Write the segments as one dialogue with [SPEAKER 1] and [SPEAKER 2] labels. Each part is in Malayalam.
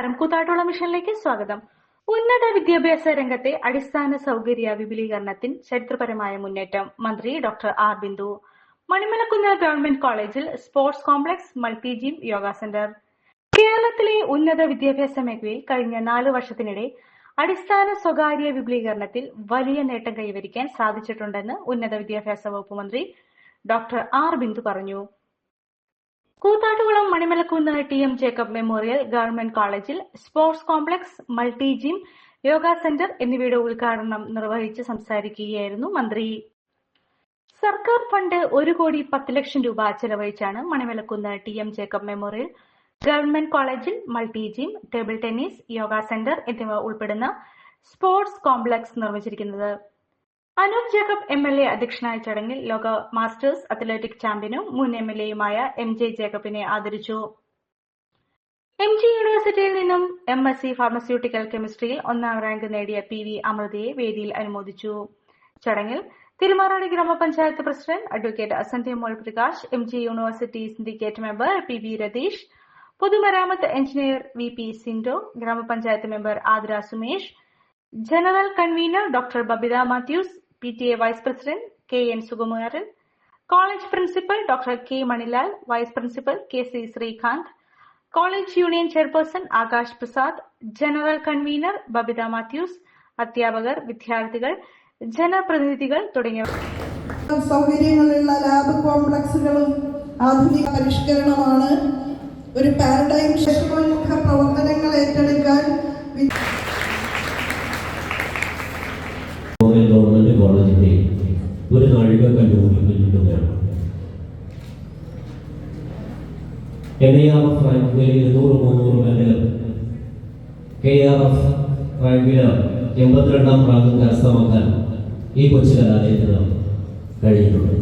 [SPEAKER 1] നമസ്കാരം. കൂത്താട്ടോളം മിഷനിലേക്ക് സ്വാഗതം. ഉന്നത വിദ്യാഭ്യാസ രംഗത്തെ അടിസ്ഥാന സൗകര്യ വിപുലീകരണത്തിന് ചരിത്രപരമായ മുന്നേറ്റം മന്ത്രി doctor R. Bindu. Manimalakkunnu government കോളേജിൽ sports complex multi gym yoga centre. കേരളത്തിലെ ഉന്നത വിദ്യാഭ്യാസ മേഖലയിൽ കഴിഞ്ഞ നാല് വർഷത്തിനിടെ അടിസ്ഥാന സ്വകാര്യ വിപുലീകരണത്തിൽ വലിയ നേട്ടം കൈവരിക്കാൻ സാധിച്ചിട്ടുണ്ടെന്ന് ഉന്നത വിദ്യാഭ്യാസ വകുപ്പ് മന്ത്രി ഡോക്ടർ ആർ. ബിന്ദു പറഞ്ഞു. Koothattukulam Manimalakkunnu T M Jacob memorial government കോളേജിൽ sports complex multi gym yoga centre എന്നിവയുടെ ഉദ്ഘാടനം നിർവഹിച്ച് സംസാരിക്കുകയായിരുന്നു മന്ത്രി. സർക്കാർ ഫണ്ട് ഒരു കോടി പത്ത് ലക്ഷം രൂപ ചെലവഴിച്ചാണ് Manimalakkunnu T M Jacob memorial government കോളേജിൽ multi gym table tennis yoga centre എന്നിവ ഉൾപ്പെടുന്ന സ്പോർട്സ് കോംപ്ലക്സ് നിർമ്മിച്ചിരിക്കുന്നത് അനൂപ് ജേക്കബ് എം അധ്യക്ഷനായ ചടങ്ങിൽ ലോക മാസ്റ്റേഴ്സ് അത്ലറ്റിക് ചാമ്പ്യനും മുൻ എം എൽ എയുമായ എം ജെ ജേക്കബിനെ ആദരിച്ചു. എം ജി യൂണിവേഴ്സിറ്റിയിൽ നിന്നും എം എസ് സി ഫാർമസ്യൂട്ടിക്കൽ കെമിസ്ട്രിയിൽ ഒന്നാം റാങ്ക് നേടിയ പി വി അമൃതയെ വേദിയിൽ അനുമോദിച്ചു. ചടങ്ങിൽ Thirumarady grama panchayat president advocate Asandhya Mol Prakash M G university syndicate member P V Ratheesh പൊതുമരാമത്ത് engineer V P Sindo grama panchayat member Aadra Sumesh general convener doctor Babitha Mathews P T A vice president K N Sukumaran college principal doctor K Manilal vice principal K C Sreekanth college union chairperson Akash Prasad general convener Babitha Mathews അധ്യാപകർ വിദ്യാർത്ഥികൾ ജനപ്രതിനിധികൾ തുടങ്ങിയവർ.
[SPEAKER 2] സൗകര്യങ്ങളുള്ള ലാബ് കോംപ്ലക്സുകളും ആധുനിക പരിഷ്കരണമാണ് ഒരു പാരഡൈം പ്രവർത്തനങ്ങൾ ഏറ്റെടുക്കാൻ
[SPEAKER 3] മോഹൻ ഗവൺമെന്റ് കോളേജിന്റെ ഒരു നാഴികക്കല്ല് കൂടി പിന്നിടുകയാണ് എൻ ആർ എഫ് റാങ്കിൽ ഇരുന്നൂറ് മുന്നൂറ് മെഡലും കെ ആർ എഫ് റാങ്കിൽ എൺപത്തിരണ്ടാം റാങ്ക് കരസ്ഥമാക്കാൻ ഈ കൊച്ചു കലാലയത്തിന് കഴിഞ്ഞിട്ടുണ്ട്.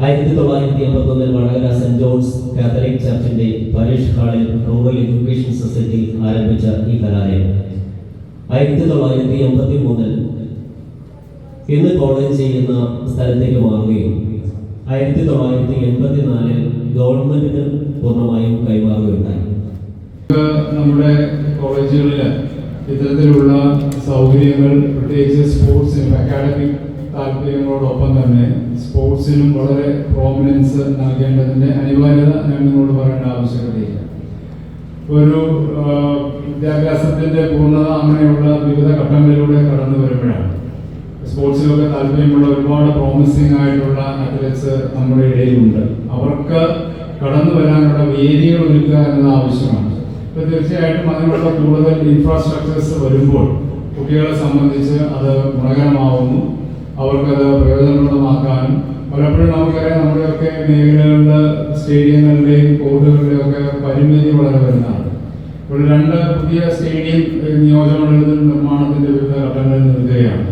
[SPEAKER 3] ആയിരത്തി തൊള്ളായിരത്തി എൺപത്തൊന്നിൽ വടകര സെന്റ് ജോൺസ് കാത്തലിക് ചർച്ചിന്റെ പരീക്ഷ ഹാളിൽ റൂറൽ എഡ്യൂക്കേഷൻ സൊസൈറ്റി ആരംഭിച്ച ഈ കലാലയം ആയിരത്തി തൊള്ളായിരത്തി എൺപത്തി മൂന്നിൽ ഇന്ന് കോളേജ് ചെയ്യുന്ന സ്ഥലത്തേക്ക് മാറുകയും ആയിരത്തി തൊള്ളായിരത്തി എൺപത്തിനാലിൽ ഗവൺമെന്റിന് പൂർണമായും കൈമാറുകയുണ്ടായി.
[SPEAKER 4] നമ്മുടെ കോളേജുകളിൽ ഇത്തരത്തിലുള്ള സൗകര്യങ്ങൾ പ്രത്യേകിച്ച് സ്പോർട്സിനും അക്കാഡമിക് താല്പര്യങ്ങളോടൊപ്പം തന്നെ സ്പോർട്സിനും വളരെ പ്രോമിനൻസ് നൽകേണ്ടതിന്റെ അനിവാര്യത ഞാൻ നിങ്ങളോട് പറയേണ്ട ആവശ്യകതയില്ല. ഒരു വിദ്യാഭ്യാസത്തിന്റെ പൂർണത അങ്ങനെയുള്ള വിവിധ ഘട്ടങ്ങളിലൂടെ കടന്നു വരുമ്പോഴാണ്. സ്പോർട്സിലൊക്കെ താല്പര്യമുള്ള ഒരുപാട് പ്രോമിസിംഗ് ആയിട്ടുള്ള അത്ലറ്റ്സ് നമ്മുടെ ഇടയിലുണ്ട്. അവർക്ക് കടന്നു വരാനുള്ള വേദികൾ ഒരുക്കുക എന്നത് ആവശ്യമാണ്. ഇപ്പൊ തീർച്ചയായിട്ടും അതിനുള്ള കൂടുതൽ ഇൻഫ്രാസ്ട്രക്ചേഴ്സ് വരുമ്പോൾ കുട്ടികളെ സംബന്ധിച്ച് അത് ഗുണകരമാവുന്നു. അവർക്കത് പ്രയോജനപ്രദമാക്കാനും പലപ്പോഴും നമുക്കറിയാം നമ്മുടെയൊക്കെ മേഖലകളിൽ സ്റ്റേഡിയങ്ങളുടെയും കോർട്ടുകളുടെയും ഒക്കെ പരിമിതി വളരെ വരുന്നതാണ് ഇപ്പോൾ രണ്ട് പുതിയ സ്റ്റേഡിയം നിയോജകമണ്ഡലത്തിൽ നിർമ്മാണത്തിന്റെ വിവിധ ഘട്ടങ്ങളിൽ നിൽക്കുകയാണ്.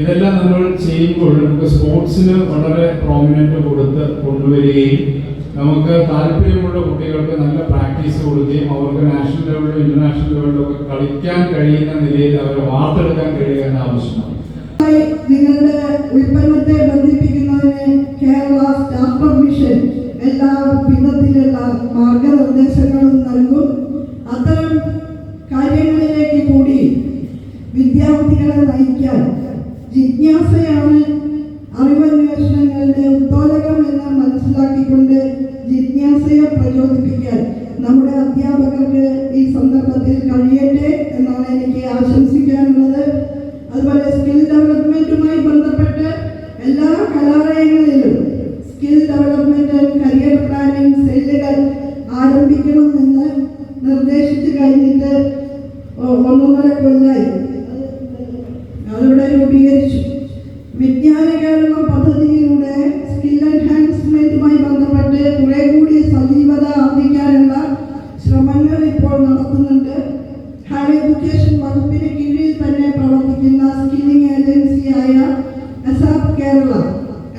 [SPEAKER 4] ഇതെല്ലാം നമ്മൾ ചെയ്യുമ്പോൾ നമുക്ക് സ്പോർട്സിന് വളരെ പ്രോമിനന്റ് കൊടുത്ത് കൊണ്ടുവരികയും നമുക്ക് താല്പര്യമുള്ള കുട്ടികൾക്ക് നല്ല പ്രാക്ടീസ് കൊടുക്കുകയും അവർക്ക് നാഷണൽ ലെവലിലും ഇന്റർനാഷണൽ ലെവലിലും ഒക്കെ കളിക്കാൻ കഴിയുന്ന നിലയിൽ അവരെ വാർത്തെടുക്കാൻ കഴിയുക എന്ന ആവശ്യമാണ്.
[SPEAKER 2] നിങ്ങളുടെ ഉൽപ്പന്നത്തെ ബന്ധിപ്പിക്കുന്നതിന് കേരള സ്റ്റാഫ് കമ്മീഷൻ എല്ലാ വിധത്തിലുള്ള മാർഗനിർദ്ദേശങ്ങളും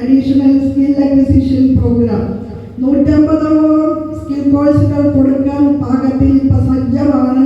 [SPEAKER 2] അഡീഷണൽ സ്കിൽ അക്വിസിഷൻ പ്രോഗ്രാം. നൂറ്റമ്പതോളം സ്കിൽ കോഴ്സുകൾ കൊടുക്കാൻ പാകത്തിൽ ഇപ്പൊ സജ്ജമാണ്